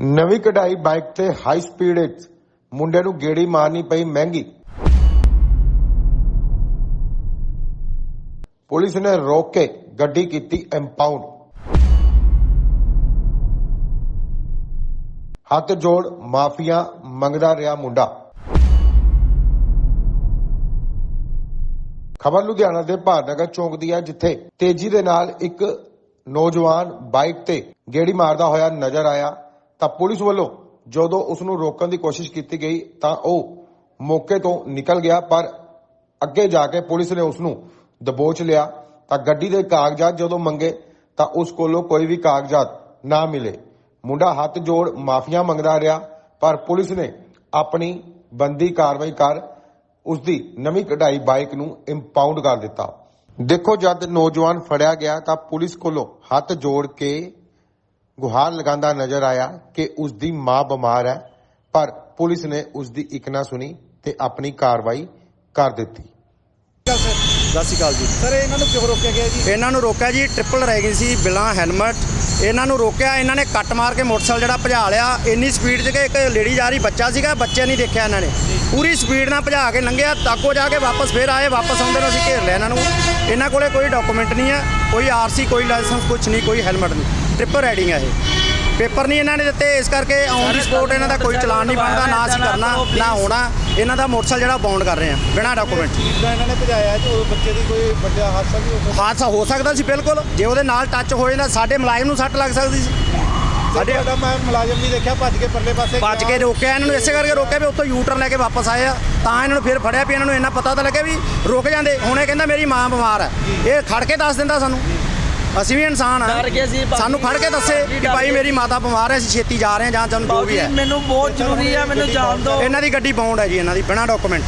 ਨਵੀਂ ਕਢਾਈ ਬਾਈਕ ਤੇ ਹਾਈ ਸਪੀਡ ਵਿੱਚ। ਮੁੰਡੇ ਨੂੰ ਗੇੜੀ ਮਾਰਨੀ ਪਈ ਮਹਿੰਗੀ। ਪੁਲਿਸ ਨੇ ਰੋਕ ਕੇ ਗੱਡੀ ਕੀਤੀ ਇੰਪਾਊਂਡ ਹੱਥ ਜੋੜ ਮਾਫੀਆ ਮੰਗਦਾ ਰਿਹਾ ਮੁੰਡਾ। ਖਬਰ ਲੁਧਿਆਣਾ ਦੇ ਭਾਰਨਗਰ ਚੌਂਕ ਦੀ ਹੈ, ਜਿੱਥੇ ਤੇਜ਼ੀ ਦੇ ਨਾਲ ਇੱਕ ਨੌਜਵਾਨ ਬਾਈਕ ਤੇ ਗੇੜੀ ਮਾਰਦਾ ਹੋਇਆ ਨਜ਼ਰ ਆਇਆ। ਤਾਂ ਪੁਲਿਸ ਵੱਲੋਂ ਜਦੋਂ ਉਸ ਨੂੰ ਰੋਕਣ ਦੀ ਕੋਸ਼ਿਸ਼ ਕੀਤੀ ਗਈ ਤਾਂ ਉਹ ਮੌਕੇ ਤੋਂ ਨਿਕਲ ਗਿਆ, ਪਰ ਅੱਗੇ ਜਾ ਕੇ ਪੁਲਿਸ ਨੇ ਉਸ ਨੂੰ ਦਬੋਚ ਲਿਆ। ਤਾਂ ਗੱਡੀ ਦੇ ਕਾਗਜ਼ਾਤ ਜਦੋਂ ਮੰਗੇ ਤਾਂ ਉਸ ਕੋਲੋਂ ਕੋਈ ਵੀ ਕਾਗਜ਼ਾਤ ਨਾ ਮਿਲੇ। ਮੁੰਡਾ ਹੱਥ ਜੋੜ ਮਾਫੀਆ ਮੰਗਦਾ ਰਿਹਾ, ਪਰ ਪੁਲਿਸ ਨੇ ਆਪਣੀ ਬੰਦੀ ਕਾਰਵਾਈ ਕਰ ਉਸ ਦੀ ਨਵੀਂ ਕਢਾਈ ਬਾਈਕ ਨੂੰ ਇੰਪਾਊਂਡ ਕਰ ਦਿੱਤਾ। ਦੇਖੋ, ਜਦ ਨੌਜਵਾਨ ਫੜਿਆ ਗਿਆ ਤਾਂ ਪੁਲਿਸ ਕੋਲੋਂ ਹੱਥ ਜੋੜ ਕੇ ਗੁਹਾਰ ਲਗਾਉਂਦਾ ਨਜ਼ਰ ਆਇਆ ਕਿ ਉਸ ਦੀ ਮਾਂ ਬਿਮਾਰ ਹੈ ਪਰ ਪੁਲਿਸ ਨੇ ਉਸ ਦੀ ਇੱਕ ਨਾ ਸੁਣੀ ਤੇ ਆਪਣੀ ਕਾਰਵਾਈ ਕਰ ਦਿੱਤੀ। ਸਤਿ ਸ਼੍ਰੀ ਅਕਾਲ ਜੀ। ਸਰ ਇਹਨਾਂ ਨੂੰ ਕਿਉਂ ਰੋਕਿਆ ਗਿਆ ਜੀ? ਇਹਨਾਂ ਨੂੰ ਰੋਕਿਆ ਜੀ ਟ੍ਰਿਪਲ ਰੈਗਿੰਗ ਸੀ ਬਿਲਾਂ ਹੈਲਮਟ। ਇਹਨਾਂ ਨੂੰ ਰੋਕਿਆ ਇਹਨਾਂ ਨੇ ਕੱਟ ਮਾਰ ਕੇ ਮੋਟਰਸਾਈਕਲ ਜਿਹੜਾ ਭਜਾ ਲਿਆ। ਇੰਨੀ ਸਪੀਡ 'ਚ ਕਿ ਇੱਕ ਲੇਡੀ ਜਾ ਰਹੀ ਬੱਚਾ ਸੀਗਾ ਬੱਚੇ ਨਹੀਂ ਦੇਖਿਆ ਇਹਨਾਂ ਨੇ। ਪੂਰੀ ਸਪੀਡ ਨਾਲ ਭਜਾ ਕੇ ਲੰਘਿਆ ਤਾਕੋ ਜਾ ਕੇ ਵਾਪਸ ਫੇਰ ਆਏ ਵਾਪਸ ਆਉਂਦੇ ਨੂੰ ਅਸੀਂ ਘੇਰ ਲਿਆ ਇਹਨਾਂ ਨੂੰ। ਇਹਨਾਂ ਕੋਲੇ ਕੋਈ ਡਾਕੂਮੈਂਟ ਨਹੀਂ ਹੈ ਕੋਈ ਆਰਸੀ ਕੋਈ ਲਾਇਸੈਂਸ ਕੁਝ ਨਹੀਂ ਕੋਈ ਹੈਲਮਟ ਨਹੀਂ। ਟ੍ਰਿਪਲ ਰਾਈਡਿੰਗ ਹੈ ਇਹ। ਪੇਪਰ ਨਹੀਂ ਇਹਨਾਂ ਨੇ ਦਿੱਤੇ ਇਸ ਕਰਕੇ ਔਨ ਦੀ ਸਪੋਰਟ ਇਹਨਾਂ ਦਾ ਕੋਈ ਚਲਾਨ ਨਹੀਂ ਬਣਦਾ ਨਾ ਅਸੀਂ ਕਰਨਾ ਨਾ ਹੋਣਾ ਇਹਨਾਂ ਦਾ ਮੋਟਰਸਾਈਕਲ ਜਿਹੜਾ ਬਾਉਂਡ ਕਰ ਰਹੇ ਆ ਬਿਨਾਂ ਡਾਕੂਮੈਂਟ ਜਿੱਦਾਂ ਇਹਨਾਂ ਨੇ ਭਜਾਇਆ ਤੇ ਉਹ ਬੱਚੇ ਦੀ ਕੋਈ ਵੱਡਾ ਹਾਦਸਾ ਵੀ ਹੋ ਸਕਦਾ। ਹਾਦਸਾ ਹੋ ਸਕਦਾ ਸੀ ਬਿਲਕੁਲ। ਜੇ ਉਹਦੇ ਨਾਲ ਟੱਚ ਹੋ ਜਾਂਦਾ ਸਾਡੇ ਮੁਲਾਜ਼ਮ ਨੂੰ ਸੱਟ ਲੱਗ ਸਕਦੀ ਸੀ। ਸਾਡੇ ਸਾਡਾ ਮੈਂ ਮੁਲਾਜ਼ਮ ਨਹੀਂ ਦੇਖਿਆ ਭੱਜ ਕੇ ਪਰਲੇ ਪਾਸੇ ਭੱਜ ਕੇ ਰੋਕਿਆ ਇਹਨਾਂ ਨੂੰ ਇਸੇ ਕਰਕੇ ਰੋਕਿਆ ਵੀ ਉੱਥੋਂ ਯੂ ਟਰਨ ਲੈ ਕੇ ਵਾਪਸ ਆਏ ਆ। ਤਾਂ ਇਹਨਾਂ ਨੂੰ ਫਿਰ ਫੜਿਆ ਵੀ ਇਹਨਾਂ ਨੂੰ ਇੰਨਾ ਪਤਾ ਤਾਂ ਲੱਗਿਆ ਵੀ ਰੁਕ ਜਾਂਦੇ। ਹੁਣ ਇਹ ਕਹਿੰਦਾ ਮੇਰੀ ਮਾਂ ਬਿਮਾਰ ਹੈ ਇਹ ਖੜ ਕੇ ਦੱਸ ਦਿੰਦਾ ਸਾਨੂੰ। ਅਸੀਂ ਵੀ ਇਨਸਾਨ ਆ ਡਰ ਗਏ ਸੀ ਭਾਜੀ। ਸਾਨੂੰ ਖੜ ਕੇ ਦੱਸੇ ਕਿ ਭਾਈ ਮੇਰੀ ਮਾਤਾ ਬਿਮਾਰ ਹੈ ਅਸੀਂ ਛੇਤੀ ਜਾ ਰਹੇ ਹਾਂ ਜਾਂ ਸਾਨੂੰ ਜੋ ਵੀ ਹੈ। ਮੈਨੂੰ ਬਹੁਤ ਜ਼ਰੂਰੀ ਆ ਮੈਨੂੰ ਜਾਣ ਦਿਓ। ਇਹਨਾਂ ਦੀ ਗੱਡੀ ਬਾਉਂਡ ਹੈ ਜੀ ਇਹਨਾਂ ਦੀ ਬਿਨਾਂ ਡਾਕੂਮੈਂਟ